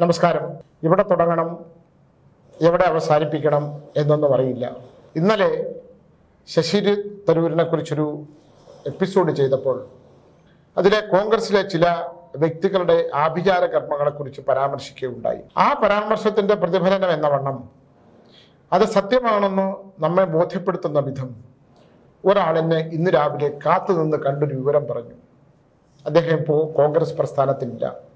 നമസ്കാരം. ഇവിടെ തുടങ്ങണം എവിടെ അവസാനിപ്പിക്കണം എന്നൊന്നും അറിയില്ല. ഇന്നലെ ശശി തരൂരിനെ കുറിച്ചൊരു എപ്പിസോഡ് ചെയ്തപ്പോൾ അതിലെ കോൺഗ്രസിലെ ചില വ്യക്തികളുടെ ആഭിചാര കർമ്മങ്ങളെക്കുറിച്ച് പരാമർശിക്കുകയുണ്ടായി. ആ പരാമർശത്തിന്റെ പ്രതിഫലനം എന്ന വണ്ണം അത് സത്യമാണെന്ന് നമ്മെ ബോധ്യപ്പെടുത്തുന്ന വിധം ഒരാളെന്നെ ഇന്ന് രാവിലെ കാത്തുനിന്ന് കണ്ടൊരു വിവരം പറഞ്ഞു. അദ്ദേഹം ഇപ്പോൾ കോൺഗ്രസ് പ്രസ്ഥാനത്തിലില്ല.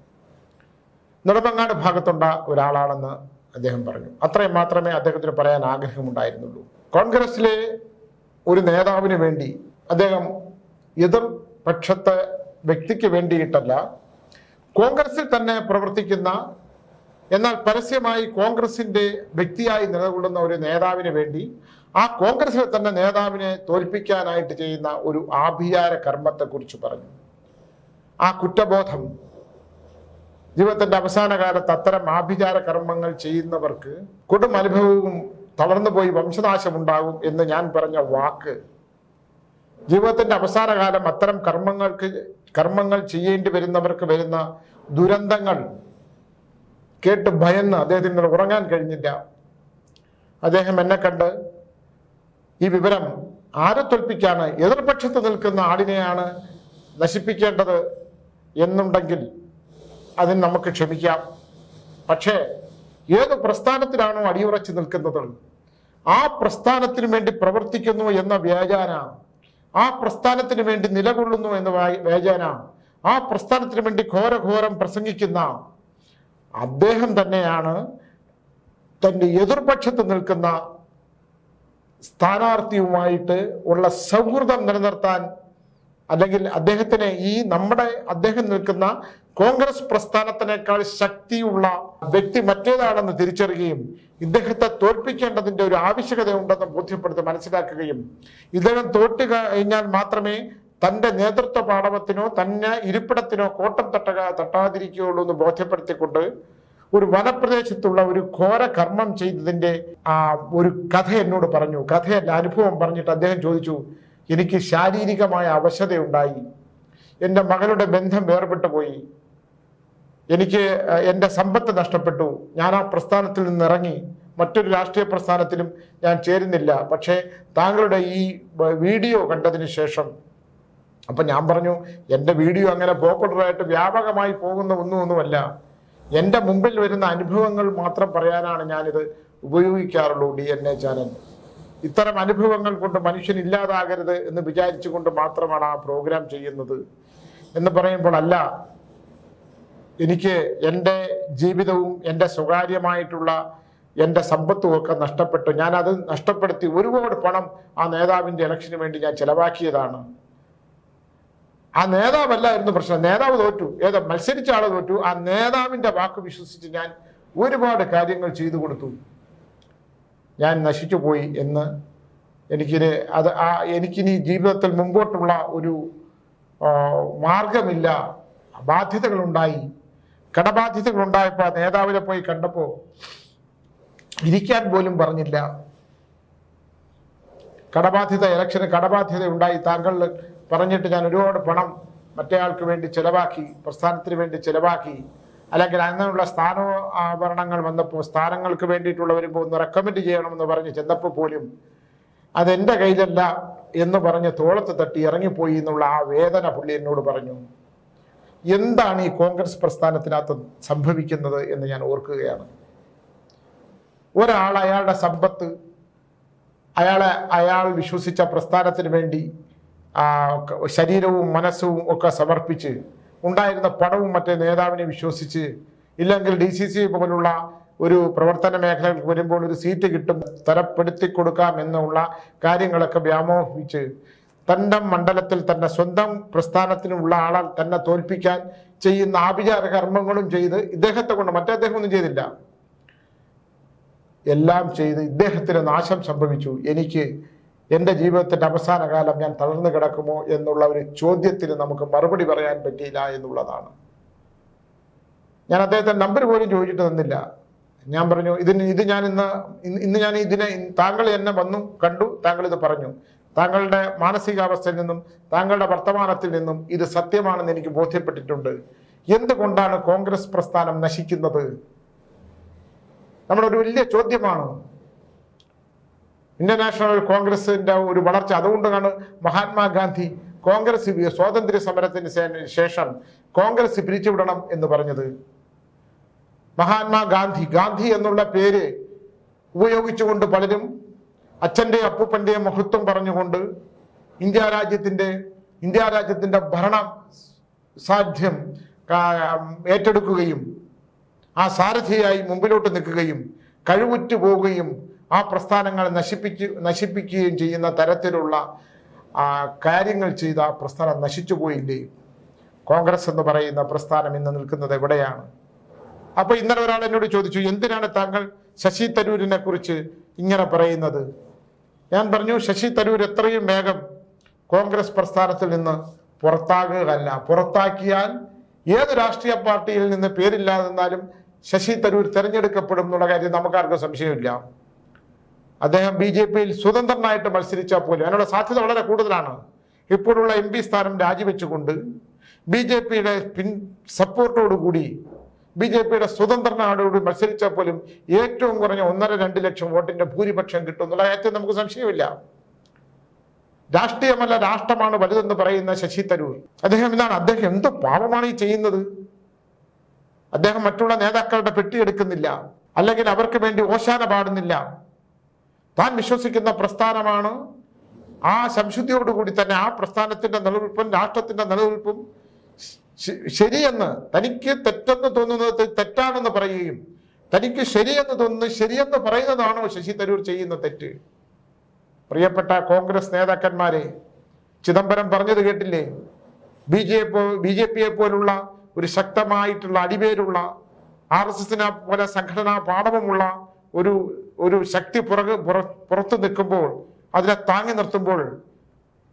നെടുമങ്ങാട് ഭാഗത്തുണ്ട ഒരാളാണെന്ന് അദ്ദേഹം പറഞ്ഞു. അത്രയും മാത്രമേ അദ്ദേഹത്തിന് പറയാൻ ആഗ്രഹമുണ്ടായിരുന്നുള്ളൂ. കോൺഗ്രസിലെ ഒരു നേതാവിന് വേണ്ടി അദ്ദേഹം എതിർ പക്ഷത്തെ വ്യക്തിക്ക് വേണ്ടിയിട്ടല്ല കോൺഗ്രസിൽ തന്നെ പ്രവർത്തിക്കുന്ന എന്നാൽ പരസ്യമായി കോൺഗ്രസിന്റെ വ്യക്തിയായി നിലകൊള്ളുന്ന ഒരു നേതാവിന് വേണ്ടി ആ കോൺഗ്രസിലെ തന്നെ നേതാവിനെ തോൽപ്പിക്കാനായിട്ട് ചെയ്യുന്ന ഒരു ആഭിചാര കർമ്മത്തെക്കുറിച്ച് പറഞ്ഞു. ആ കുറ്റബോധം ജീവിതത്തിന്റെ അവസാന കാലത്ത് അത്തരം ആഭിചാര കർമ്മങ്ങൾ ചെയ്യുന്നവർക്ക് കൊടും അനുഭവവും തളർന്നു പോയി വംശനാശമുണ്ടാകും എന്ന് ഞാൻ പറഞ്ഞ വാക്ക്. ജീവിതത്തിന്റെ അവസാന കാലം അത്തരം കർമ്മങ്ങൾക്ക് കർമ്മങ്ങൾ ചെയ്യേണ്ടി വരുന്നവർക്ക് വരുന്ന ദുരന്തങ്ങൾ കേട്ട് ഭയന്ന് അദ്ദേഹത്തിന് ഉറങ്ങാൻ കഴിഞ്ഞില്ല. അദ്ദേഹം എന്നെ കണ്ട് ഈ വിവരം ആരെ തോൽപ്പിക്കാണ് എതിർപക്ഷത്ത് നിൽക്കുന്ന ആളിനെയാണ് നശിപ്പിക്കേണ്ടത് എന്നുണ്ടെങ്കിൽ അതിന് നമുക്ക് ക്ഷമിക്കാം. പക്ഷേ ഏത് പ്രസ്ഥാനത്തിലാണോ അടിയുറച്ചു നിൽക്കുന്നത്? ആ പ്രസ്ഥാനത്തിന് വേണ്ടി പ്രവർത്തിക്കുന്നു എന്ന വ്യാജാന. ആ പ്രസ്ഥാനത്തിന് വേണ്ടി നിലകൊള്ളുന്നു എന്ന വ്യാ- വ്യാജാന. ആ പ്രസ്ഥാനത്തിന് വേണ്ടി ഘോരഘോരം പ്രസംഗിക്കുന്ന അദ്ദേഹം തന്നെയാണ് തന്റെ എതിർപക്ഷത്ത് നിൽക്കുന്ന സ്ഥാനാർത്ഥിയുമായിട്ട് ഉള്ള സൗഹൃദം നിലനിർത്താൻ അല്ലെങ്കിൽ അദ്ദേഹത്തിന് ഈ നമ്മുടെ അദ്ദേഹം നിൽക്കുന്ന കോൺഗ്രസ് പ്രസ്ഥാനത്തിനേക്കാൾ ശക്തിയുള്ള വ്യക്തി മറ്റേതാണെന്ന് തിരിച്ചറിയുകയും ഇദ്ദേഹത്തെ തോൽപ്പിക്കേണ്ടതിന്റെ ഒരു ആവശ്യകത ഉണ്ടെന്ന് ബോധ്യപ്പെടുത്തി മനസ്സിലാക്കുകയും ഇദ്ദേഹം തോറ്റു കഴിഞ്ഞാൽ മാത്രമേ തന്റെ നേതൃത്വ പാടവത്തിനോ തന്നെ ഇരിപ്പിടത്തിനോ കോട്ടം തട്ടക തട്ടാതിരിക്കുകയുള്ളൂ എന്ന് ബോധ്യപ്പെടുത്തിക്കൊണ്ട് ഒരു വനപ്രദേശത്തുള്ള ഒരു ഘോര കർമ്മം ചെയ്തതിന്റെ ആ ഒരു കഥ എന്നോട് പറഞ്ഞു. കഥയല്ല അനുഭവം പറഞ്ഞിട്ട് അദ്ദേഹം ചോദിച്ചു എനിക്ക് ശാരീരികമായ അവശതയുണ്ടായി. എന്റെ മകളുടെ ബന്ധം വേർപെട്ടു പോയി എനിക്ക് എന്റെ സമ്പത്ത് നഷ്ടപ്പെട്ടു. ഞാൻ ആ പ്രസ്ഥാനത്തിൽ നിന്ന് ഇറങ്ങി മറ്റൊരു രാഷ്ട്രീയ പ്രസ്ഥാനത്തിലും ഞാൻ ചേരുന്നില്ല. പക്ഷേ താങ്കളുടെ ഈ വീഡിയോ കണ്ടതിന് ശേഷം അപ്പം ഞാൻ പറഞ്ഞു എന്റെ വീഡിയോ അങ്ങനെ പോപ്പുലറായിട്ട് വ്യാപകമായി പോകുന്ന ഒന്നും ഒന്നുമല്ല. എന്റെ മുമ്പിൽ വരുന്ന അനുഭവങ്ങൾ മാത്രം പറയാനാണ് ഞാനിത് ഉപയോഗിക്കാറുള്ളൂ ഡി എൻ എ ചാനൽ. ഇത്തരം അനുഭവങ്ങൾ കൊണ്ട് മനുഷ്യൻ ഇല്ലാതാകരുത് എന്ന് വിചാരിച്ചുകൊണ്ട് മാത്രമാണ് ആ പ്രോഗ്രാം ചെയ്യുന്നത്. എന്ന് പറയുമ്പോൾ അല്ല എനിക്ക് എന്റെ ജീവിതവും എന്റെ സ്വകാര്യമായിട്ടുള്ള എന്റെ സമ്പത്തും ഒക്കെ നഷ്ടപ്പെട്ടു. ഞാനത് നഷ്ടപ്പെടുത്തി ഒരുപാട് പണം ആ നേതാവിന്റെ ഇലക്ഷന് വേണ്ടി ഞാൻ ചിലവാക്കിയതാണ്. ആ നേതാവല്ലായിരുന്നു പ്രശ്നം. നേതാവ് തോറ്റു. ഏതാ മത്സരിച്ച ആൾ തോറ്റു. ആ നേതാവിന്റെ വാക്ക് വിശ്വസിച്ച് ഞാൻ ഒരുപാട് കാര്യങ്ങൾ ചെയ്തു കൊടുത്തു. ഞാൻ നശിച്ചു പോയി എന്ന് എനിക്കിന് അത് ആ എനിക്കിനി ജീവിതത്തിൽ മുമ്പോട്ടുള്ള ഒരു മാർഗമില്ല ബാധ്യതകളുണ്ടായി. കടബാധ്യതകളുണ്ടായപ്പോൾ നേതാവിനെ പോയി കണ്ടപ്പോൾ ഇരിക്കാൻ പോലും പറഞ്ഞില്ല. കടബാധ്യത ഇലക്ഷന് കടബാധ്യത ഉണ്ടായി താങ്കൾ പറഞ്ഞിട്ട് ഞാൻ ഒരുപാട് പണം മറ്റേയാൾക്ക് വേണ്ടി ചെലവാക്കി പ്രസ്ഥാനത്തിന് വേണ്ടി ചെലവാക്കി. അല്ലെങ്കിൽ അങ്ങനെയുള്ള സ്ഥാനാഭരണങ്ങൾ വന്നപ്പോൾ സ്ഥാനങ്ങൾക്ക് വേണ്ടിയിട്ടുള്ള വരുമ്പോൾ ഒന്ന് റെക്കമെൻഡ് ചെയ്യണമെന്ന് പറഞ്ഞ് ചെന്നപ്പോൾ പോലും അതെന്റെ കയ്യിലല്ല എന്ന് പറഞ്ഞ് തോളത്ത് തട്ടി ഇറങ്ങിപ്പോയി എന്നുള്ള ആ വേദന പുള്ളി എന്നോട് പറഞ്ഞു. എന്താണ് ഈ കോൺഗ്രസ് പ്രസ്ഥാനത്തിനകത്ത് സംഭവിക്കുന്നത് എന്ന് ഞാൻ ഓർക്കുകയാണ്. ഒരാൾ അയാളുടെ സമ്പത്ത് അയാളെ അയാൾ വിശ്വസിച്ച പ്രസ്ഥാനത്തിന് വേണ്ടി ശരീരവും മനസ്സും ഒക്കെ സമർപ്പിച്ച് ഉണ്ടായിരുന്ന പണവും മറ്റേ നേതാവിനെ വിശ്വസിച്ച് ഇല്ലെങ്കിൽ ഡി സി സി പോലുള്ള ഒരു പ്രവർത്തന മേഖലകൾക്ക് വരുമ്പോൾ ഒരു സീറ്റ് കിട്ടും തരപ്പെടുത്തി കൊടുക്കാം എന്നുള്ള കാര്യങ്ങളൊക്കെ വ്യാമോഹിച്ച് തന്റെ മണ്ഡലത്തിൽ തന്നെ സ്വന്തം പ്രസ്ഥാനത്തിനുള്ള ആളാൽ തന്നെ തോൽപ്പിക്കാൻ ചെയ്യുന്ന ആഭിചാര കർമ്മങ്ങളും ചെയ്ത് ഇദ്ദേഹത്തെ കൊണ്ട് മറ്റേ അദ്ദേഹം ഒന്നും ചെയ്തില്ല. എല്ലാം ചെയ്ത് ഇദ്ദേഹത്തിന് നാശം സംഭവിച്ചു. എനിക്ക് എന്റെ ജീവിതത്തിന്റെ അവസാന കാലം ഞാൻ തളർന്നു കിടക്കുമോ എന്നുള്ള ഒരു ചോദ്യത്തിന് നമുക്ക് മറുപടി പറയാൻ പറ്റിയില്ല എന്നുള്ളതാണ്. ഞാൻ അദ്ദേഹത്തെ നമ്പർ പോലും ചോദിച്ചിട്ട് തന്നില്ല ഞാൻ പറഞ്ഞു ഇതിന് ഇത് ഞാൻ ഇന്ന് ഇന്ന് ഇന്ന് ഞാൻ ഇതിനെ താങ്കൾ എന്നെ വന്നു കണ്ടു താങ്കൾ ഇത് പറഞ്ഞു. താങ്കളുടെ മാനസികാവസ്ഥയിൽ നിന്നും താങ്കളുടെ വർത്തമാനത്തിൽ നിന്നും ഇത് സത്യമാണെന്ന് എനിക്ക് ബോധ്യപ്പെട്ടിട്ടുണ്ട്. എന്തുകൊണ്ടാണ് കോൺഗ്രസ് പ്രസ്ഥാനം നശിക്കുന്നത്? നമ്മുടെ ഒരു വലിയ ചോദ്യമാണ്. ഇന്ത്യൻ നാഷണൽ കോൺഗ്രസിന്റെ ഒരു വളർച്ച അതുകൊണ്ടാണ് മഹാത്മാഗാന്ധി കോൺഗ്രസ് സ്വാതന്ത്ര്യ സമരത്തിന് ശേഷം കോൺഗ്രസ് പിരിച്ചുവിടണം എന്ന് പറഞ്ഞത്. മഹാത്മാഗാന്ധി ഗാന്ധി എന്നുള്ള പേര് ഉപയോഗിച്ചുകൊണ്ട് പലരും അച്ഛന്റെ അപ്പൂപ്പന്റെ മഹത്വം പറഞ്ഞുകൊണ്ട് ഇന്ത്യ രാജ്യത്തിന്റെ ഇന്ത്യ രാജ്യത്തിന്റെ ഭരണ സാധ്യം ഏറ്റെടുക്കുകയും ആ സാരഥിയായി മുമ്പിലോട്ട് നിൽക്കുകയും കഴിവുറ്റു പോവുകയും ആ പ്രസ്ഥാനങ്ങൾ നശിപ്പിച്ച് നശിപ്പിക്കുകയും ചെയ്യുന്ന തരത്തിലുള്ള കാര്യങ്ങൾ ചെയ്ത ആ പ്രസ്ഥാനം നശിച്ചു പോയില്ലേ? കോൺഗ്രസ് എന്ന് പറയുന്ന പ്രസ്ഥാനം ഇന്ന് നിൽക്കുന്നത് എവിടെയാണ്? അപ്പോൾ ഇന്നലെ ഒരാൾ എന്നോട് ചോദിച്ചു എന്തിനാണ് താങ്കൾ ശശി തരൂരിനെ കുറിച്ച് ഇങ്ങനെ പറയുന്നത്? ഞാൻ പറഞ്ഞു ശശി തരൂർ എത്രയും വേഗം കോൺഗ്രസ് പ്രസ്ഥാനത്തിൽ നിന്ന് പുറത്താകുകയല്ല. പുറത്താക്കിയാൽ ഏത് രാഷ്ട്രീയ പാർട്ടിയിൽ നിന്ന് പേരില്ലാതെ നിന്നാലും ശശി തരൂർ തിരഞ്ഞെടുക്കപ്പെടും എന്നുള്ള കാര്യം നമുക്കാർക്കും സംശയമില്ല. അദ്ദേഹം ബി ജെ പിയിൽ സ്വതന്ത്രനായിട്ട് മത്സരിച്ചാൽ പോലും അതിനുള്ള സാധ്യത വളരെ കൂടുതലാണ്. ഇപ്പോഴുള്ള എം പി സ്ഥാനം രാജിവെച്ചുകൊണ്ട് ബി ജെ പിയുടെ പിൻ സപ്പോർട്ടോടുകൂടി ബി ജെ പിയുടെ സ്വതന്ത്രനാടോട് മത്സരിച്ചാൽ പോലും ഏറ്റവും കുറഞ്ഞ ഒന്നര രണ്ട് ലക്ഷം വോട്ടിന്റെ ഭൂരിപക്ഷം കിട്ടും എന്നുള്ള നമുക്ക് സംശയമില്ല. രാഷ്ട്രീയമല്ല രാഷ്ട്രമാണ് വലുതെന്ന് പറയുന്ന ശശി തരൂർ. അദ്ദേഹം ഇതാണ് അദ്ദേഹം എന്തോ പാപമാണ് ഈ ചെയ്യുന്നത്? അദ്ദേഹം മറ്റുള്ള നേതാക്കളുടെ പെട്ടിയെടുക്കുന്നില്ല അല്ലെങ്കിൽ അവർക്ക് വേണ്ടി ഓശാന പാടുന്നില്ല. താൻ വിശ്വസിക്കുന്ന പ്രസ്ഥാനമാണ് ആ സംശുദ്ധിയോടുകൂടി തന്നെ ആ പ്രസ്ഥാനത്തിന്റെ നിലനിൽപ്പും രാഷ്ട്രത്തിന്റെ നിലനിൽപ്പും ശരിയെന്ന് തനിക്ക് തെറ്റെന്ന് തോന്നുന്നത് തെറ്റാണെന്ന് പറയുകയും തനിക്ക് ശരിയെന്ന് തോന്നുന്നത് ശരിയെന്ന് പറയുന്നതാണോ ശശി തരൂർ ചെയ്യുന്ന തെറ്റ്? പ്രിയപ്പെട്ട കോൺഗ്രസ് നേതാക്കന്മാരെ ചിദംബരം പറഞ്ഞത് കേട്ടില്ലേ? ബി ജെ ബി ജെ പിയെ പോലുള്ള ഒരു ശക്തമായിട്ടുള്ള അടിപേരുള്ള ആർ എസ് എസിനെ പോലെ സംഘടനാ പാഠവുമുള്ള ഒരു ഒരു ശക്തി പുറകെ പുറ- പുറത്തു നിൽക്കുമ്പോൾ അതിനെ താങ്ങി നിർത്തുമ്പോൾ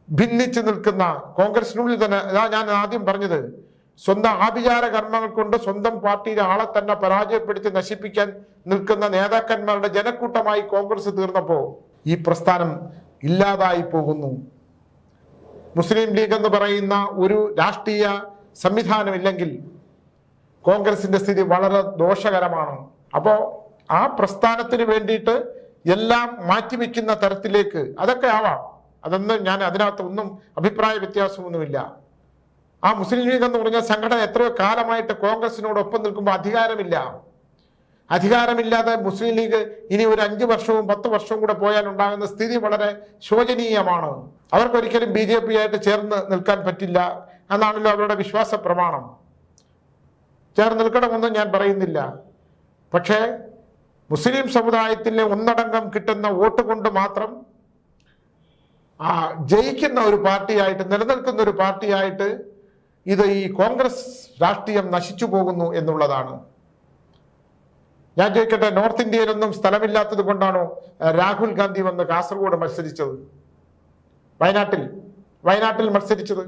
ഭിന്നിച്ചു നിൽക്കുന്ന കോൺഗ്രസിനുള്ളിൽ തന്നെ ഞാൻ ആദ്യം പറഞ്ഞത് സ്വന്തം ആഭിചാര കർമ്മങ്ങൾ കൊണ്ട് സ്വന്തം പാർട്ടിയിലെ ആളെ തന്നെ പരാജയപ്പെടുത്തി നശിപ്പിക്കാൻ നിൽക്കുന്ന നേതാക്കന്മാരുടെ ജനക്കൂട്ടമായി കോൺഗ്രസ് തീർന്നപ്പോൾ ഈ പ്രസ്ഥാനം ഇല്ലാതായി പോകുന്നു. മുസ്ലിം ലീഗ് എന്ന് പറയുന്ന ഒരു രാഷ്ട്രീയ സംവിധാനമില്ലെങ്കിൽ കോൺഗ്രസിന്റെ സ്ഥിതി വളരെ ദോഷകരമാണ്. അപ്പോ ആ പ്രസ്ഥാനത്തിന് വേണ്ടിയിട്ട് എല്ലാം മാറ്റിവെക്കുന്ന തരത്തിലേക്ക് അതൊക്കെ ആവാം. അതൊന്നും ഞാൻ അതിനകത്ത് ഒന്നും അഭിപ്രായ വ്യത്യാസമൊന്നുമില്ല. ആ മുസ്ലിം ലീഗ് എന്ന് പറഞ്ഞ സംഘടന എത്രയോ കാലമായിട്ട് കോൺഗ്രസിനോടൊപ്പം നിൽക്കുമ്പോൾ അധികാരമില്ല. അധികാരമില്ലാതെ മുസ്ലിം ലീഗ് ഇനി ഒരു അഞ്ചു വർഷവും പത്ത് വർഷവും കൂടെ പോയാൽ ഉണ്ടാകുന്ന സ്ഥിതി വളരെ ശോചനീയമാണ്. അവർക്കൊരിക്കലും ബി ജെ പി ആയിട്ട് ചേർന്ന് നിൽക്കാൻ പറ്റില്ല എന്നാണല്ലോ അവരുടെ വിശ്വാസ പ്രമാണം. ചേർന്ന് നിൽക്കണമെന്നും ഞാൻ പറയുന്നില്ല. പക്ഷേ മുസ്ലിം സമുദായത്തിലെ ഒന്നടങ്കം കിട്ടുന്ന വോട്ട് കൊണ്ട് മാത്രം ആ ജയിക്കുന്ന ഒരു പാർട്ടിയായിട്ട് നിലനിൽക്കുന്ന ഒരു പാർട്ടിയായിട്ട് ഇത് ഈ കോൺഗ്രസ് രാഷ്ട്രീയം നശിച്ചു പോകുന്നു എന്നുള്ളതാണ്. ഞാൻ ചോദിക്കട്ടെ നോർത്ത് ഇന്ത്യയിലൊന്നും സ്ഥലമില്ലാത്തത് കൊണ്ടാണോ രാഹുൽ ഗാന്ധി വന്ന് കാസർഗോഡ് മത്സരിച്ചത്? വയനാട്ടിൽ വയനാട്ടിൽ മത്സരിച്ചത്?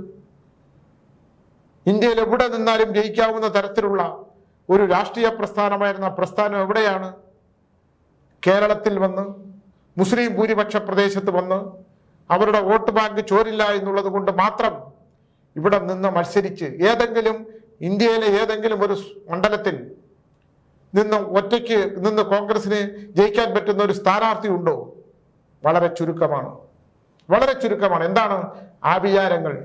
ഇന്ത്യയിൽ എവിടെ നിന്നാലും ജയിക്കാവുന്ന തരത്തിലുള്ള ഒരു രാഷ്ട്രീയ പ്രസ്ഥാനമായിരുന്ന പ്രസ്ഥാനം എവിടെയാണ്? കേരളത്തിൽ വന്ന് മുസ്ലിം ഭൂരിപക്ഷ പ്രദേശത്ത് വന്ന് അവരുടെ വോട്ട് ബാങ്ക് ചോരില്ല എന്നുള്ളത് കൊണ്ട് മാത്രം ഇവിടെ നിന്ന് മത്സരിച്ച് ഏതെങ്കിലും ഇന്ത്യയിലെ ഏതെങ്കിലും ഒരു മണ്ഡലത്തിൽ നിന്ന് ഒറ്റയ്ക്ക് നിന്ന് കോൺഗ്രസിന് ജയിക്കാൻ പറ്റുന്ന ഒരു സ്ഥാനാർത്ഥി ഉണ്ടോ? വളരെ ചുരുക്കമാണ്. വളരെ ചുരുക്കമാണ്. എന്താണ് ആഭിചാരങ്ങൾ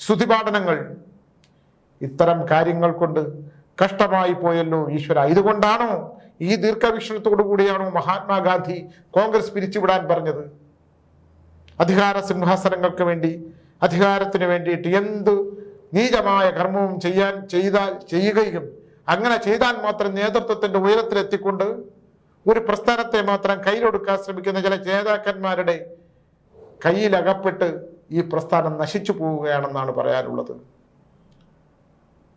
സ്തുതിപാഠനങ്ങൾ ഇത്തരം കാര്യങ്ങൾ കൊണ്ട് കഷ്ടമായി പോയല്ലോ ഈശ്വര. ഇതുകൊണ്ടാണോ ഈ ദീർഘവീക്ഷണത്തോടു കൂടിയാണോ മഹാത്മാഗാന്ധി കോൺഗ്രസ് പിരിച്ചുവിടാൻ പറഞ്ഞത്? അധികാര സിംഹാസനങ്ങൾക്ക് വേണ്ടി അധികാരത്തിന് വേണ്ടിയിട്ട് എന്ത് നീചമായ കർമ്മവും ചെയ്യാൻ ചെയ്താൽ ചെയ്യുകയും അങ്ങനെ ചെയ്താൽ മാത്രം നേതൃത്വത്തിന്റെ ഉയരത്തിലെത്തിക്കൊണ്ട് ഒരു പ്രസ്ഥാനത്തെ മാത്രം കയ്യിലൊടുക്കാൻ ശ്രമിക്കുന്ന ചില നേതാക്കന്മാരുടെ കയ്യിലകപ്പെട്ട് ഈ പ്രസ്ഥാനം നശിച്ചു പോവുകയാണെന്നാണ് പറയാനുള്ളത്.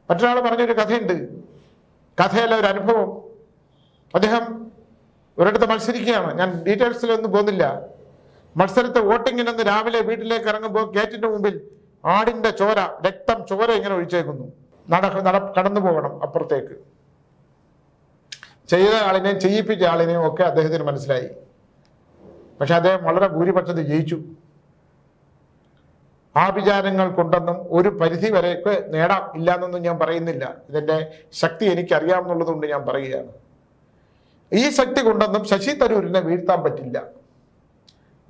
മറ്റൊരാൾ പറഞ്ഞൊരു കഥയുണ്ട്. കഥയിലെ ഒരു അനുഭവം. അദ്ദേഹം ഒരിടത്ത് മത്സരിക്കുകയാണ്. ഞാൻ ഡീറ്റെയിൽസിലൊന്നും പോകുന്നില്ല മത്സരത്തെ വോട്ടിങ്ങിനെന്ന് രാവിലെ വീട്ടിലേക്ക് ഇറങ്ങുമ്പോൾ ഗേറ്റിന്റെ മുമ്പിൽ ആടിന്റെ ചോര രക്തം ചോര ഇങ്ങനെ ഒഴിച്ചേക്കുന്നു. നട നട കടന്നു പോകണം അപ്പുറത്തേക്ക്. ചെയ്ത ആളിനെയും ചെയ്യിപ്പിച്ച ആളിനെയും ഒക്കെ അദ്ദേഹത്തിന് മനസ്സിലായി. പക്ഷെ അദ്ദേഹം വളരെ ഭൂരിപക്ഷത്തിൽ ജയിച്ചു. ആഭിചാരങ്ങൾ കൊണ്ടൊന്നും ഒരു പരിധി വരെയൊക്കെ നേടാം ഇല്ല എന്നൊന്നും ഞാൻ പറയുന്നില്ല. ഇതിന്റെ ശക്തി എനിക്ക് അറിയാമെന്നുള്ളത് കൊണ്ട് ഞാൻ പറയുകയാണ്. ഈ ശക്തി കൊണ്ടൊന്നും ശശി തരൂരിനെ വീഴ്ത്താൻ പറ്റില്ല.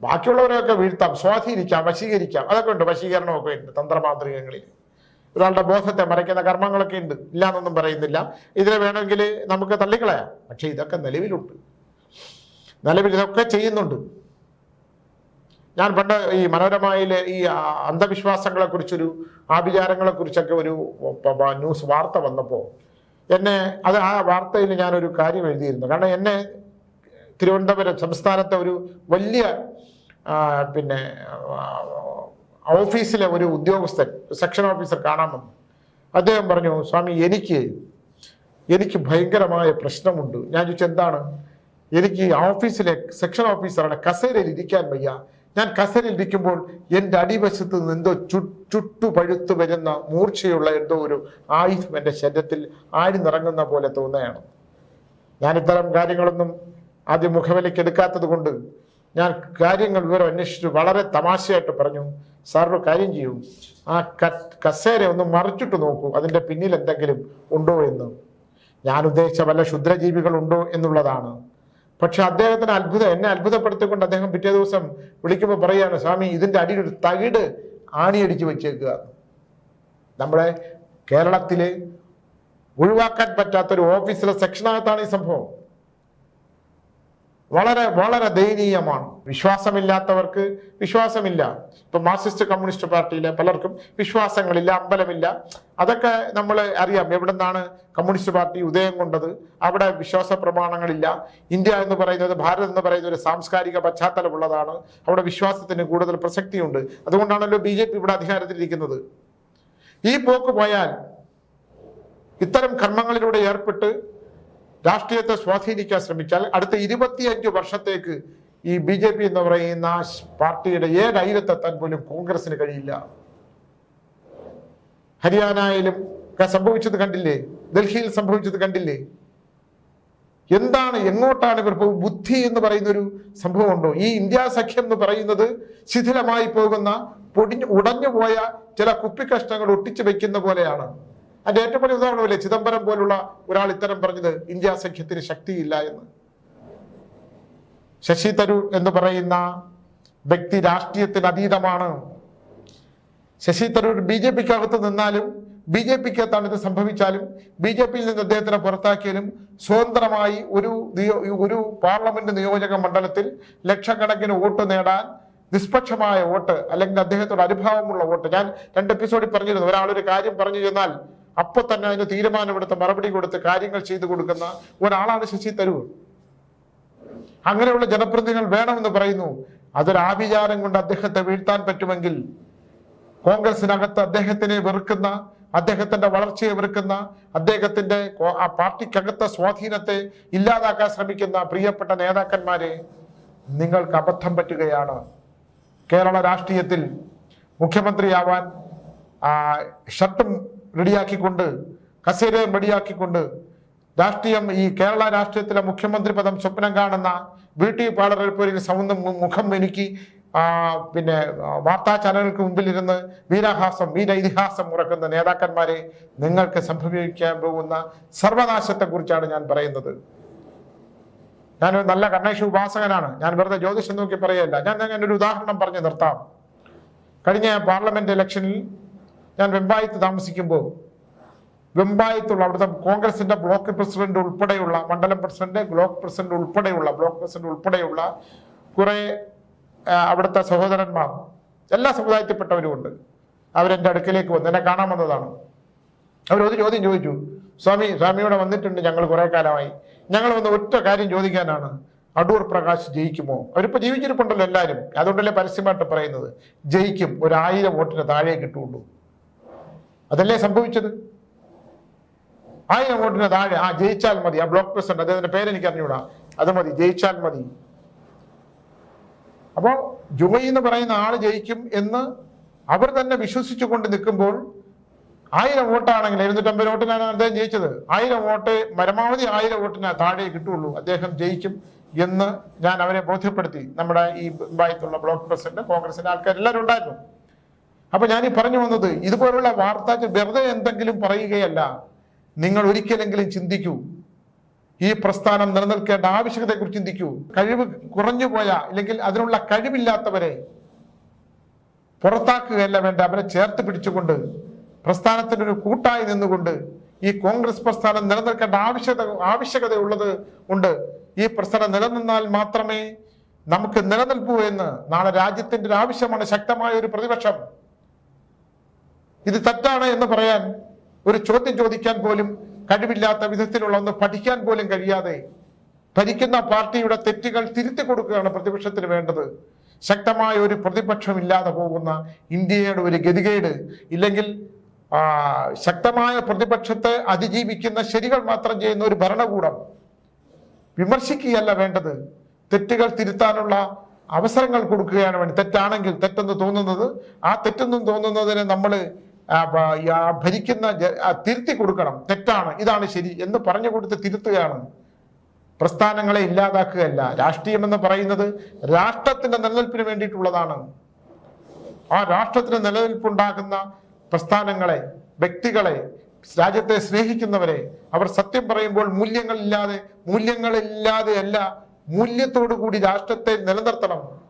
ബാക്കിയുള്ളവരെയൊക്കെ വീഴ്ത്താം സ്വാധീനിക്കാം വശീകരിക്കാം. അതൊക്കെ ഉണ്ട് വശീകരണമൊക്കെ ഉണ്ട് തന്ത്രമാന്ത്രികങ്ങളിൽ. ഒരാളുടെ ബോധത്തെ മറയ്ക്കുന്ന കർമ്മങ്ങളൊക്കെ ഉണ്ട് ഇല്ലാന്നൊന്നും പറയുന്നില്ല. ഇതിനെ വേണമെങ്കിൽ നമുക്ക് തള്ളിക്കളയാം. പക്ഷെ ഇതൊക്കെ നിലവിലുണ്ട്. നിലവിൽ ഇതൊക്കെ ചെയ്യുന്നുണ്ട്. ഞാൻ പണ്ട് ഈ മനോരമയിലെ ഈ അന്ധവിശ്വാസങ്ങളെ കുറിച്ചൊരു ആഭിചാരങ്ങളെ കുറിച്ചൊക്കെ ഒരു ന്യൂസ് വാർത്ത വന്നപ്പോൾ എന്നെ അത് ആ വാർത്തയിൽ ഞാനൊരു കാര്യം എഴുതിയിരുന്നു. കാരണം എന്നെ തിരുവനന്തപുരം സംസ്ഥാനത്തെ ഒരു വലിയ പിന്നെ ഓഫീസിലെ ഒരു ഉദ്യോഗസ്ഥൻ സെക്ഷൻ ഓഫീസർ കാണാൻ വന്നു. അദ്ദേഹം പറഞ്ഞു സ്വാമി എനിക്ക് എനിക്ക് ഭയങ്കരമായ പ്രശ്നമുണ്ട്. ഞാൻ ചോദിച്ചു എന്താണ്? എനിക്ക് ഓഫീസിലെ സെക്ഷൻ ഓഫീസറുടെ കസേരയിൽ ഇരിക്കാൻ വയ്യ. ഞാൻ കസേരയിൽ ഇരിക്കുമ്പോൾ എന്റെ അടിവശത്ത് നിന്ന് എന്തോ ചുട്ടു പഴുത്തു വരുന്ന മൂർച്ചയുള്ള എന്തോ ഒരു ആയുധം എന്റെ ശരീരത്തിൽ നിറങ്ങുന്ന പോലെ തോന്നുകയാണ്. ഞാൻ ഇത്തരം കാര്യങ്ങളൊന്നും ആദ്യം മുഖവിലേക്ക് എടുക്കാത്തത് കൊണ്ട് ഞാൻ കാര്യങ്ങൾ വിവരം അന്വേഷിച്ചു വളരെ തമാശയായിട്ട് പറഞ്ഞു. സാറൊരു കാര്യം ചെയ്യൂ. ആ കസേര ഒന്ന് മറിച്ചിട്ട് നോക്കൂ. അതിന്റെ പിന്നിൽ എന്തെങ്കിലും ഉണ്ടോ എന്ന്. ഞാൻ ഉദ്ദേശിച്ച വല്ല ക്ഷുദ്രജീവികൾ ഉണ്ടോ എന്നുള്ളതാണ്. പക്ഷെ അദ്ദേഹത്തിന് അത്ഭുതം എന്നെ അത്ഭുതപ്പെടുത്തിക്കൊണ്ട് അദ്ദേഹം പിറ്റേ ദിവസം വിളിക്കുമ്പോൾ പറയുകയാണ് സ്വാമി ഇതിന്റെ അടിയിൽ ഒരു തകിട് ആണിയടിച്ച് വെച്ചേക്കുക. നമ്മുടെ കേരളത്തിലെ ഒഴിവാക്കാൻ പറ്റാത്തൊരു ഓഫീസിലെ സെക്ഷനകത്താണ് ഈ സംഭവം. വളരെ വളരെ ദയനീയമാണ്. വിശ്വാസമില്ലാത്തവർക്ക് വിശ്വാസമില്ല. ഇപ്പൊ മാർക്സിസ്റ്റ് കമ്മ്യൂണിസ്റ്റ് പാർട്ടിയിലെ പലർക്കും വിശ്വാസങ്ങളില്ല അമ്പലമില്ല. അതൊക്കെ നമ്മൾ അറിയാം. എവിടെ നിന്നാണ് കമ്മ്യൂണിസ്റ്റ് പാർട്ടി ഉദയം കൊണ്ടത്? അവിടെ വിശ്വാസ പ്രമാണങ്ങളില്ല. ഇന്ത്യ എന്ന് പറയുന്നത് ഭാരതം എന്ന് പറയുന്ന ഒരു സാംസ്കാരിക പശ്ചാത്തലമുള്ളതാണ്. അവിടെ വിശ്വാസത്തിന് കൂടുതൽ പ്രസക്തിയുണ്ട്. അതുകൊണ്ടാണല്ലോ ബി ജെ പി ഇവിടെ അധികാരത്തിലിരിക്കുന്നത്. ഈ പോക്ക് പോയാൽ ഇത്തരം കർമ്മങ്ങളിലൂടെ ഏർപ്പെട്ട് രാഷ്ട്രീയത്തെ സ്വാധീനിക്കാൻ ശ്രമിച്ചാൽ അടുത്ത ഇരുപത്തിയഞ്ച് വർഷത്തേക്ക് ഈ ബി ജെ പി എന്ന് പറയുന്ന പാർട്ടിയുടെ ഏഴയിരത്തെത്താൻ പോലും കോൺഗ്രസിന് കഴിയില്ല. ഹരിയാനയിലും സംഭവിച്ചത് കണ്ടില്ലേ? ഡൽഹിയിൽ സംഭവിച്ചത് കണ്ടില്ലേ? എന്താണ് എങ്ങോട്ടാണ് ഇവർ ബുദ്ധി എന്ന് പറയുന്ന ഒരു സംഭവം ഉണ്ടോ ഈ ഇന്ത്യ സഖ്യം എന്ന് പറയുന്നത് ശിഥിലമായി പോകുന്ന പൊടിഞ്ഞു ഉടഞ്ഞു പോയ ചില കുപ്പിക്കഷ്ണങ്ങൾ ഒട്ടിച്ചു വെക്കുന്ന പോലെയാണ്. അതിന്റെ ഏറ്റവും വലിയ ഉദാഹരണമല്ലേ ചിദംബരം പോലുള്ള ഒരാൾ ഇത്തരം പറഞ്ഞത് ഇന്ത്യ സഖ്യത്തിന് ശക്തിയില്ല എന്ന്. ശശി തരൂർ എന്ന് പറയുന്ന വ്യക്തി രാഷ്ട്രീയത്തിന് അതീതമാണ്. ശശി തരൂർ ബി ജെ പിക്ക് അകത്ത് നിന്നാലും ബി ജെ പിക്ക് ഇത് സംഭവിച്ചാലും ബി ജെ പിയിൽ നിന്ന് അദ്ദേഹത്തിനെ പുറത്താക്കിയാലും സ്വതന്ത്രമായി ഒരു ഒരു പാർലമെന്റ് നിയോജക മണ്ഡലത്തിൽ ലക്ഷക്കണക്കിന് വോട്ട് നേടാൻ നിഷ്പക്ഷമായ വോട്ട് അല്ലെങ്കിൽ അദ്ദേഹത്തോട് അനുഭാവമുള്ള വോട്ട്. ഞാൻ രണ്ട് എപ്പിസോഡിൽ പറഞ്ഞിരുന്നു. ഒരാളൊരു കാര്യം പറഞ്ഞു ചെന്നാൽ അപ്പൊ തന്നെ അതിന് തീരുമാനമെടുത്ത് മറുപടി കൊടുത്ത് കാര്യങ്ങൾ ചെയ്തു കൊടുക്കുന്ന ഒരാളാണ് ശശി തരൂർ. അങ്ങനെയുള്ള ജനപ്രതിനിധികൾ വേണമെന്ന് പറയുന്നു. അതൊരാഭിചാരം കൊണ്ട് അദ്ദേഹത്തെ വീഴ്ത്താൻ പറ്റുമെങ്കിൽ കോൺഗ്രസിനകത്ത് അദ്ദേഹത്തിനെ വെറുക്കുന്ന അദ്ദേഹത്തിന്റെ വളർച്ചയെ വെറുക്കുന്ന അദ്ദേഹത്തിന്റെ ആ പാർട്ടിക്കകത്തെ സ്വാധീനത്തെ ഇല്ലാതാക്കാൻ ശ്രമിക്കുന്ന പ്രിയപ്പെട്ട നേതാക്കന്മാരെ നിങ്ങൾക്ക് അബദ്ധം പറ്റുകയാണ്. കേരള രാഷ്ട്രീയത്തിൽ മുഖ്യമന്ത്രിയാവാൻ ഷർട്ടും റെഡിയാക്കിക്കൊണ്ട് കസേരയും റെഡിയാക്കിക്കൊണ്ട് രാഷ്ട്രീയം ഈ കേരള രാഷ്ട്രീയത്തിലെ മുഖ്യമന്ത്രി പദം സ്വപ്നം കാണുന്ന വി ടി പോയി സൗന്ദ മുഖം എനിക്ക് പിന്നെ വാർത്താ ചാനലുകൾക്ക് മുമ്പിലിരുന്ന് വീരഹാസം വീര ഇതിഹാസം ഉറക്കുന്ന നേതാക്കന്മാരെ നിങ്ങൾക്ക് സംഭവിക്കാൻ പോകുന്ന സർവനാശത്തെക്കുറിച്ചാണ് ഞാൻ പറയുന്നത്. ഞാനൊരു നല്ല കണ്ണേഷ ഉപാസകനാണ്. ഞാൻ വെറുതെ ജ്യോതിഷം നോക്കി പറയല്ല ഞാൻ ഞാൻ ഒരു ഉദാഹരണം പറഞ്ഞ് നിർത്താം. കഴിഞ്ഞ പാർലമെന്റ് ഇലക്ഷനിൽ ഞാൻ വെമ്പായത്ത് താമസിക്കുമ്പോൾ വെമ്പായത്തുള്ള അവിടുത്തെ കോൺഗ്രസിന്റെ ബ്ലോക്ക് പ്രസിഡന്റ് ഉൾപ്പെടെയുള്ള മണ്ഡലം പ്രസിഡന്റ് ബ്ലോക്ക് പ്രസിഡന്റ് ഉൾപ്പെടെയുള്ള ബ്ലോക്ക് പ്രസിഡന്റ് ഉൾപ്പെടെയുള്ള കുറെ അവിടുത്തെ സഹോദരന്മാർ എല്ലാ സമുദായത്തിൽപ്പെട്ടവരും ഉണ്ട് അവരെന്റെ അടുക്കലേക്ക് വന്ന് എന്നെ കാണാൻ വന്നതാണ്. അവരൊരു ചോദ്യം ചോദിച്ചു. സ്വാമി സ്വാമിയോടെ വന്നിട്ടുണ്ട് ഞങ്ങൾ കുറെ കാലമായി. ഞങ്ങൾ വന്ന് ഒറ്റ കാര്യം ചോദിക്കാനാണ്. അടൂർ പ്രകാശ് ജയിക്കുമോ? അവരിപ്പോ ജീവിച്ചിരിപ്പുണ്ടല്ലോ എല്ലാവരും. അതുകൊണ്ടല്ലേ പരസ്യമായിട്ട് പറയുന്നത്. ജയിക്കും. ഒരു ആയിരം വോട്ടിന് താഴെ കിട്ടുള്ളൂ അതല്ലേ സംഭവിച്ചത്? ആയിരം വോട്ടിന് താഴെ ആ ജയിച്ചാൽ മതി. ആ ബ്ലോക്ക് പ്രസിഡന്റ് അദ്ദേഹത്തിന്റെ പേര് എനിക്ക് അറിഞ്ഞൂടാ. അത് മതി ജയിച്ചാൽ മതി. അപ്പോ ജോയി എന്ന് പറയുന്ന ആൾ ജയിക്കും എന്ന് അവർ തന്നെ വിശ്വസിച്ചുകൊണ്ട് നിൽക്കുമ്പോൾ ആയിരം വോട്ടാണെങ്കിൽ എഴുന്നൂറ്റമ്പത് വോട്ടിനാണ് അദ്ദേഹം ജയിച്ചത്. ആയിരം വോട്ട് പരമാവധി ആയിരം വോട്ടിന് താഴെ കിട്ടുള്ളൂ അദ്ദേഹം ജയിക്കും എന്ന് ഞാൻ അവരെ ബോധ്യപ്പെടുത്തി. നമ്മുടെ ഈ ബായത്തുള്ള ബ്ലോക്ക് പ്രസിഡന്റ് കോൺഗ്രസിന്റെ ആൾക്കാർ എല്ലാവരും ഉണ്ടായിരുന്നു. അപ്പൊ ഞാൻ ഈ പറഞ്ഞു വന്നത് ഇതുപോലുള്ള വാർത്ത വെറുതെ എന്തെങ്കിലും പറയുകയല്ല. നിങ്ങൾ ഒരിക്കലെങ്കിലും ചിന്തിക്കൂ. ഈ പ്രസ്ഥാനം നിലനിൽക്കേണ്ട ആവശ്യകതയെക്കുറിച്ച് ചിന്തിക്കൂ. കഴിവ് കുറഞ്ഞു പോയ അല്ലെങ്കിൽ അതിനുള്ള കഴിവില്ലാത്തവരെ പുറത്താക്കുകയല്ല വേണ്ട അവരെ ചേർത്ത് പിടിച്ചുകൊണ്ട് പ്രസ്ഥാനത്തിന്റെ ഒരു കൂട്ടായി നിന്നുകൊണ്ട് ഈ കോൺഗ്രസ് പ്രസ്ഥാനം നിലനിൽക്കേണ്ട ആവശ്യകത ആവശ്യകതയുള്ളത് ഉണ്ട് ഈ പ്രസ്ഥാനം നിലനിന്നാൽ മാത്രമേ നമുക്ക് നിലനിൽപ്പൂ എന്ന് നാളെ രാജ്യത്തിന്റെ ഒരു ആവശ്യമാണ് ശക്തമായ ഒരു പ്രതിപക്ഷം. ഇത് തെറ്റാണ് എന്ന് പറയാൻ ഒരു ചോദ്യം ചോദിക്കാൻ പോലും കഴിവില്ലാത്ത വിധത്തിലുള്ള ഒന്ന് പഠിക്കാൻ പോലും കഴിയാതെ ഭരിക്കുന്ന പാർട്ടിയുടെ തെറ്റുകൾ തിരുത്തി കൊടുക്കുകയാണ് പ്രതിപക്ഷത്തിന് വേണ്ടത്. ശക്തമായ ഒരു പ്രതിപക്ഷം ഇല്ലാതെ പോകുന്ന ഇന്ത്യയുടെ ഒരു ഗതികേട് ഇല്ലെങ്കിൽ ശക്തമായ പ്രതിപക്ഷത്തെ അതിജീവിക്കുന്ന ശരികൾ മാത്രം ചെയ്യുന്ന ഒരു ഭരണകൂടം. വിമർശിക്കുകയല്ല വേണ്ടത്. തെറ്റുകൾ തിരുത്താനുള്ള അവസരങ്ങൾ കൊടുക്കുകയാണ് വേണ്ടത്. തെറ്റാണെങ്കിൽ തെറ്റെന്ന് തോന്നുന്നത് ആ തെറ്റെന്നും തോന്നുന്നതിനെ നമ്മൾ ഭരിക്കുന്ന തിരുത്തി കൊടുക്കണം. തെറ്റാണ്. ഇതാണ് ശരി എന്ന് പറഞ്ഞു കൊടുത്ത് തിരുത്തുകയാണ്. പ്രസ്ഥാനങ്ങളെ ഇല്ലാതാക്കുകയല്ല. രാഷ്ട്രീയം എന്ന് പറയുന്നത് രാഷ്ട്രത്തിന്റെ നിലനിൽപ്പിന് വേണ്ടിയിട്ടുള്ളതാണ്. ആ രാഷ്ട്രത്തിന് നിലനിൽപ്പുണ്ടാകുന്ന പ്രസ്ഥാനങ്ങളെ വ്യക്തികളെ രാജ്യത്തെ സ്നേഹിക്കുന്നവരെ അവർ സത്യം പറയുമ്പോൾ മൂല്യങ്ങളില്ലാതെ മൂല്യങ്ങളില്ലാതെ അല്ല മൂല്യത്തോടു കൂടി രാഷ്ട്രത്തെ നിലനിർത്തണം.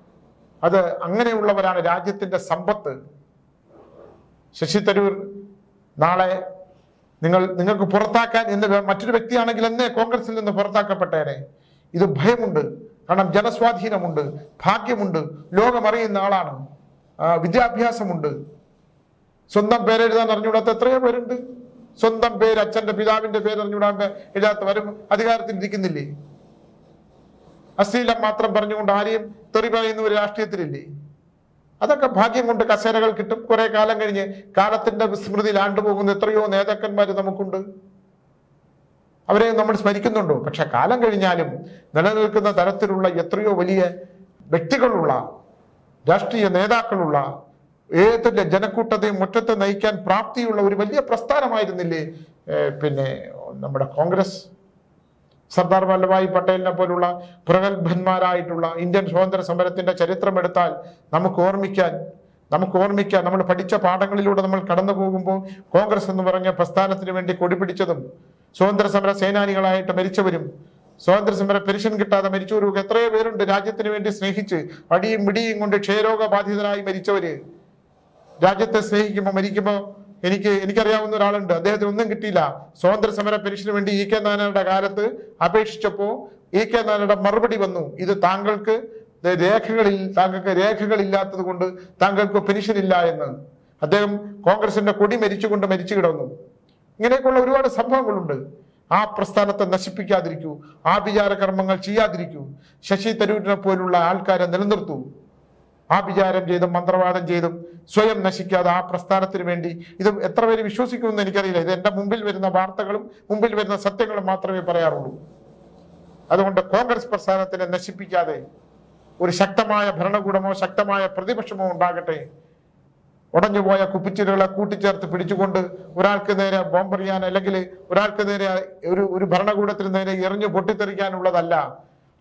അത് അങ്ങനെയുള്ളവരാണ് രാജ്യത്തിന്റെ സമ്പത്ത്. ശശി തരൂർ നാളെ നിങ്ങൾ നിങ്ങൾക്ക് പുറത്താക്കാൻ എന്ന് മറ്റൊരു വ്യക്തിയാണെങ്കിൽ എന്നേ കോൺഗ്രസിൽ നിന്ന് പുറത്താക്കപ്പെട്ടേനെ. ഇത് ഭയമുണ്ട്. കാരണം ജനസ്വാധീനമുണ്ട്. ഭാഗ്യമുണ്ട്. ലോകമറിയുന്ന ആളാണ്. വിദ്യാഭ്യാസമുണ്ട്. സ്വന്തം പേരെഴുതാൻ അറിഞ്ഞുകൂടാത്ത എത്രയോ പേരുണ്ട്. സ്വന്തം പേര് അച്ഛന്റെ പിതാവിന്റെ പേര് അറിഞ്ഞുകൂടാൻ എഴുതാത്ത വരും അധികാരത്തിൽ ഇരിക്കുന്നില്ലേ? അശ്ലീലം മാത്രം പറഞ്ഞുകൊണ്ട് ആരെയും തെറി പറയുന്ന ഒരു രാഷ്ട്രീയത്തിലില്ലേ? അതൊക്കെ ഭാഗ്യം കൊണ്ട് കസേരകൾ കിട്ടും. കുറെ കാലം കഴിഞ്ഞ് കാലത്തിന്റെ വിസ്മൃതിയിൽ ആണ്ടുപോകുന്ന എത്രയോ നേതാക്കന്മാർ നമുക്കുണ്ട്. അവരെ നമ്മൾ സ്മരിക്കുന്നുണ്ടോ? പക്ഷെ കാലം കഴിഞ്ഞാലും നിലനിൽക്കുന്ന തരത്തിലുള്ള എത്രയോ വലിയ വ്യക്തികളുള്ള രാഷ്ട്രീയ നേതാക്കളുള്ള ഏതിന്റെ ജനക്കൂട്ടത്തെയും മുറ്റത്തെ നയിക്കാൻ പ്രാപ്തിയുള്ള ഒരു വലിയ പ്രസ്ഥാനമായിരുന്നില്ലേ പിന്നെ നമ്മുടെ കോൺഗ്രസ്? സർദാർ വല്ലഭായ് പട്ടേലിനെ പോലുള്ള പ്രഗത്ഭന്മാരായിട്ടുള്ള ഇന്ത്യൻ സ്വാതന്ത്ര്യ സമരത്തിന്റെ ചരിത്രം എടുത്താൽ നമുക്ക് ഓർമ്മിക്കാൻ നമുക്ക് ഓർമ്മിക്കാൻ നമ്മൾ പഠിച്ച പാഠങ്ങളിലൂടെ നമ്മൾ കടന്നു പോകുമ്പോൾ കോൺഗ്രസ് എന്ന് പറഞ്ഞ പ്രസ്ഥാനത്തിന് വേണ്ടി കൊടിപിടിച്ചതും സ്വാതന്ത്ര്യ സമര സേനാനികളായിട്ട് മരിച്ചവരും സ്വാതന്ത്ര്യ സമര പെൻഷൻ കിട്ടാതെ മരിച്ചവരും എത്രയോ പേരുണ്ട് രാജ്യത്തിന് വേണ്ടി സ്നേഹിച്ച് അടിയും മിടിയും കൊണ്ട് ക്ഷയരോഗ ബാധിതരായി മരിച്ചവര്. രാജ്യത്തെ സ്നേഹിക്കുമ്പോൾ മരിക്കുമ്പോൾ എനിക്ക് എനിക്കറിയാവുന്ന ഒരാളുണ്ട്. അദ്ദേഹത്തിന് ഒന്നും കിട്ടിയില്ല. സ്വാതന്ത്ര്യ സമര പെൻഷന് വേണ്ടി ഇ കെ നായരുടെ കാലത്ത് അപേക്ഷിച്ചപ്പോ ഇ കെ നായരുടെ മറുപടി വന്നു. ഇത് താങ്കൾക്ക് രേഖകളിൽ താങ്കൾക്ക് രേഖകളില്ലാത്തത് കൊണ്ട് താങ്കൾക്ക് പെൻഷൻ ഇല്ല എന്ന്. അദ്ദേഹം കോൺഗ്രസിന്റെ കൊടി മരിച്ചുകൊണ്ട് മരിച്ചു കിടന്നു. ഇങ്ങനെയൊക്കെയുള്ള ഒരുപാട് സംഭവങ്ങളുണ്ട്. ആ പ്രസ്ഥാനത്തെ നശിപ്പിക്കാതിരിക്കൂ. ആ വിചാരകർമ്മങ്ങൾ ചെയ്യാതിരിക്കൂ. ശശി തരൂരിനെ പോലുള്ള ആൾക്കാരെ നിലനിർത്തൂ. ആ വിചാരം ചെയ്തും മന്ത്രവാദം ചെയ്തും സ്വയം നശിക്കാതെ ആ പ്രസ്ഥാനത്തിന് വേണ്ടി ഇത് എത്ര പേര് വിശ്വസിക്കുമെന്ന് എനിക്കറിയില്ല. ഇത് എന്റെ മുമ്പിൽ വരുന്ന വാർത്തകളും മുമ്പിൽ വരുന്ന സത്യങ്ങളും മാത്രമേ പറയാറുള്ളൂ. അതുകൊണ്ട് കോൺഗ്രസ് പ്രസ്ഥാനത്തിനെ നശിപ്പിക്കാതെ ഒരു ശക്തമായ ഭരണകൂടമോ ശക്തമായ പ്രതിപക്ഷമോ ഉണ്ടാകട്ടെ. ഉടഞ്ഞുപോയ കുപ്പിച്ചിലുകളെ കൂട്ടിച്ചേർത്ത് പിടിച്ചുകൊണ്ട് ഒരാൾക്ക് നേരെ ബോംബെറിയാൻ അല്ലെങ്കിൽ ഒരാൾക്ക് നേരെ ഒരു ഒരു ഭരണകൂടത്തിന് നേരെ എറിഞ്ഞു പൊട്ടിത്തെറിക്കാനുള്ളതല്ല.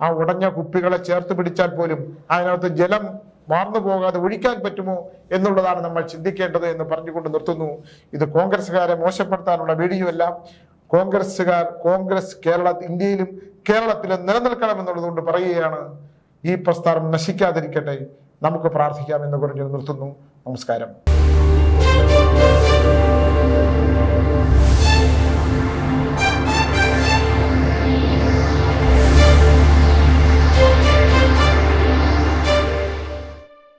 ആ ഉടഞ്ഞ കുപ്പികളെ ചേർത്ത് പിടിച്ചാൽ പോലും അതിനകത്ത് ജലം മാർന്നു പോകാതെ ഒഴിക്കാൻ പറ്റുമോ എന്നുള്ളതാണ് നമ്മൾ ചിന്തിക്കേണ്ടത് എന്ന് പറഞ്ഞുകൊണ്ട് നിർത്തുന്നു. ഇത് കോൺഗ്രസ്സുകാരെ മോശപ്പെടുത്താനുള്ള വീഡിയോ കോൺഗ്രസ്സുകാർ കോൺഗ്രസ് കേരള ഇന്ത്യയിലും കേരളത്തിലും നിലനിൽക്കണമെന്നുള്ളതുകൊണ്ട് പറയുകയാണ്. ഈ പ്രസ്ഥാനം നശിക്കാതിരിക്കട്ടെ. നമുക്ക് പ്രാർത്ഥിക്കാം എന്ന് പറഞ്ഞു നിർത്തുന്നു. നമസ്കാരം.